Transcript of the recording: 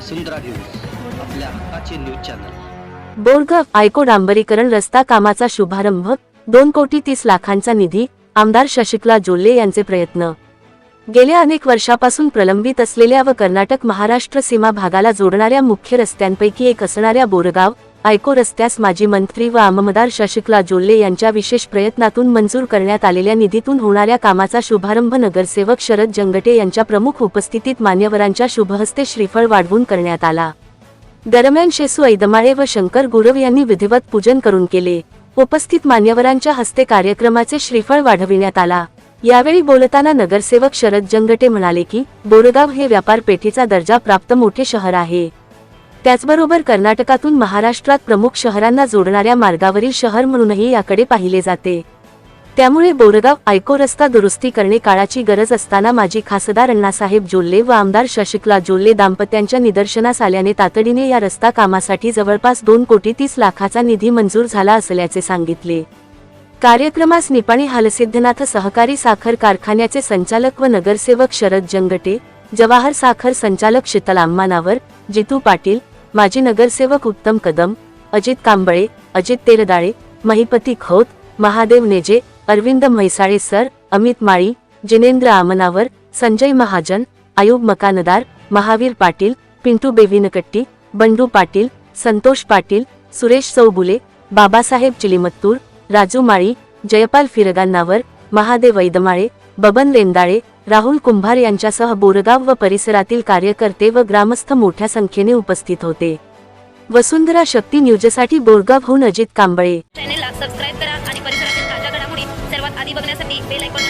वसुंधरा news आपल्या हक्काचे news channel. Borgaon आयको डांबरीकरण रस्ता कामाचा शुभारंभ दोन कोटी तीस लाखांचा निधी आमदार शशिकला जोल्ले यांचे प्रयत्न. गेल्या अनेक वर्षापासून प्रलंबित असलेल्या व कर्नाटक महाराष्ट्र सीमा भागाला जोडणाऱ्या मुख्य रस्त्यांपैकी एक असणाऱ्या बोरगाव आयको रस्त्यास माजी मंत्री व आमदार शशिकला जोल्ले यांच्या विशेष प्रयत्नातून मंजूर करण्यात आलेल्या निधीतून होणाऱ्या कामाचा शुभारंभ नगरसेवक शरद जंगटे यांच्या प्रमुख उपस्थितीत मान्यवरांच्या शुभहस्ते श्रीफळ वाढवून करण्यात आला. दरम्यान शेसू ऐदमाळे व शंकर गुरव यांनी विधिवत पूजन करून केले. उपस्थित मान्यवरांच्या हस्ते कार्यक्रमाचे श्रीफळ वाढविण्यात आला. यावेळी बोलताना नगरसेवक शरद जंगटे म्हणाले की बोरगाव हे व्यापारपेठेचा दर्जा प्राप्त मोठे शहर आहे. त्याचबरोबर कर्नाटकातून महाराष्ट्रात प्रमुख शहरांना जोडणाऱ्या मार्गावरील शहर म्हणूनही याकडे पाहिले जाते. त्यामुळे बोरगाव आयको रस्ता दुरुस्ती करणे काळाची गरज असताना माजी खासदार अण्णासाहेब जोल्ले व आमदार शशिकला जोल्ले दाम्पत्यांच्या निदर्शनास आल्याने तातडीने या रस्ता कामासाठी जवळपास दोन कोटी तीस लाखाचा निधी मंजूर झाला असल्याचे सांगितले. कार्यक्रमास निपाणी हालसिद्धनाथ सहकारी साखर कारखान्याचे संचालक व नगरसेवक शरद जंगटे जवाहर साखर संचालक शीतल आम्मानावर जितू पाटील माजी नगरसेवक उत्तम कदम अजित कांबळे अजित तेरदाळे महिपती खोत महादेव नेजे अरविंद म्हैसाळे सर अमित माळी जिनेंद्र आमनावर संजय महाजन आयुब मकानदार महावीर पाटील पिंटू बेविनकट्टी बंडू पाटील संतोष पाटील सुरेश चौबुले बाबासाहेब चिलिमत्तूर राजू माळी जयपाल फिरगांनावर महादेव वैदमाळे बबन रेंदाळे राहुल कुंभार यांच्यासह बोरगाव व परिसरातील कार्यकर्ते व ग्रामस्थ मोठ्या संख्येने उपस्थित होते. वसुंधरा शक्ती न्यूज न्यूजसाठी बोरगावहून अजित कांबळे. चॅनेल सबस्क्राईब करा आणि परिसरातील ताज्या घडामोडी सर्वात आधी बघण्यासाठी बेल आयकॉन